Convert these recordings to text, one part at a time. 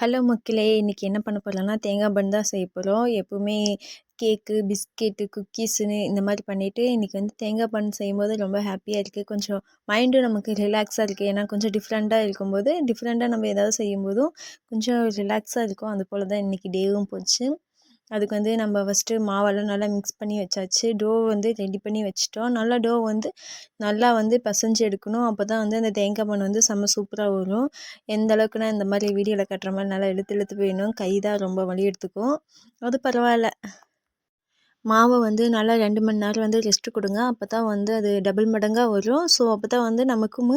Hello மக்களே இன்றைக்கி என்ன பண்ண போகிறோம்னா தேங்காய் பன் தான் செய்ய போகிறோம் எப்போவுமே கேக்கு பிஸ்கெட்டு குக்கீஸுன்னு இந்த மாதிரி பண்ணிவிட்டு இன்றைக்கி வந்து தேங்காய் பன் செய்யும்போது ரொம்ப ஹாப்பியாக இருக்குது கொஞ்சம் மைண்டும் நமக்கு ரிலாக்ஸாக இருக்குது ஏன்னா கொஞ்சம் டிஃப்ரெண்ட்டாக இருக்கும்போது டிஃப்ரெண்ட்டாக நம்ம ஏதாவது செய்யும்போதும் கொஞ்சம் ரிலாக்ஸாக இருக்கும். அது போல் தான் இன்றைக்கி டேவும் போச்சு. அதுக்கு வந்து நம்ம ஃபஸ்ட்டு மாவெல்லாம் நல்லா மிக்ஸ் பண்ணி வச்சாச்சு. டோ வந்து ரெடி பண்ணி வச்சிட்டோம். நல்லா டோ வந்து நல்லா வந்து பசைஞ்சு எடுக்கணும். அப்போ தான் வந்து அந்த தேங்காய் பான் வந்து செம்ம சூப்பராக வரும். எந்த அளவுக்குனா இந்த மாதிரி வீடியோவில் கட்டுற மாதிரி நல்லா இழுத்து இழுத்து போயிடணும் கை தான் ரொம்ப வலி எடுத்துக்கும். அது பரவாயில்ல. மாவை வந்து நல்லா ரெண்டு மணி நேரம் வந்து ரெஸ்ட்டு கொடுங்க. அப்போ தான் வந்து அது டபுள் மடங்காக வரும். ஸோ அப்போ தான் வந்து நமக்கும்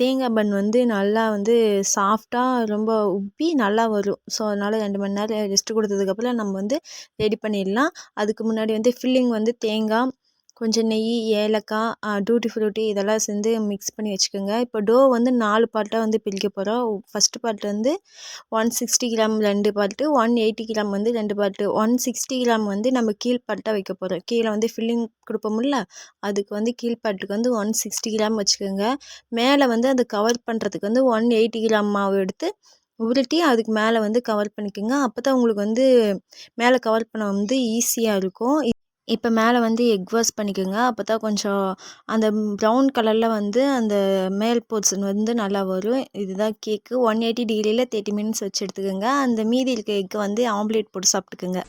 தேங்காய் பன் வந்து நல்லா வந்து சாஃப்டாக ரொம்ப உப்பி நல்லா வரும். ஸோ அதனால் ரெண்டு மணி நேரம் ரெஸ்ட்டு கொடுத்ததுக்கப்புறம் நம்ம வந்து ரெடி பண்ணிடலாம். அதுக்கு முன்னாடி வந்து ஃபில்லிங் வந்து தேங்காய் கொஞ்சம் நெய் ஏலக்காய் டூட்டி ஃப்ரூட்டி இதெல்லாம் சேர்ந்து மிக்ஸ் பண்ணி வச்சுக்கோங்க. இப்போ டோ வந்து நாலு பார்ட்டாக வந்து பிரிக்க போகிறோம் ஃபஸ்ட்டு பார்ட் வந்து ஒன் சிக்ஸ்டி கிராம் ரெண்டு பார்ட்டு ஒன் எயிட்டி கிராம் வந்து ரெண்டு பார்ட்டு ஒன் சிக்ஸ்டி கிராம் வந்து நம்ம கீழ் பார்ட்டாக வைக்க போகிறோம் கீழே வந்து ஃபில்லிங் கொடுப்போம்ல அதுக்கு வந்து கீழ் பார்ட்டுக்கு வந்து ஒன் சிக்ஸ்டி கிராம் வச்சுக்கோங்க. மேலே வந்து அதை கவர் பண்ணுறதுக்கு வந்து ஒன் எயிட்டி கிராம் மாவு எடுத்து உருட்டி அதுக்கு மேலே வந்து கவர் பண்ணிக்கோங்க. அப்போ தான் உங்களுக்கு வந்து மேலே கவர் பண்ண வந்து ஈஸியாக இருக்கும். இப்போ மேலே வந்து எக் வாஷ் பண்ணிக்கோங்க. அப்போ தான் கொஞ்சம் அந்த ப்ரௌன் கலரில் வந்து அந்த மேல் போர்ஷன் வந்து நல்லா வரும். இதுதான் கேக்கு ஒன் எயிட்டி டிகிரியில் தேர்ட்டி மினிட்ஸ் வச்சு எடுத்துக்கோங்க. அந்த மீதி இருக்க எக்கை வந்து ஆம்லேட் போட்டு சாப்பிட்டுக்குங்க.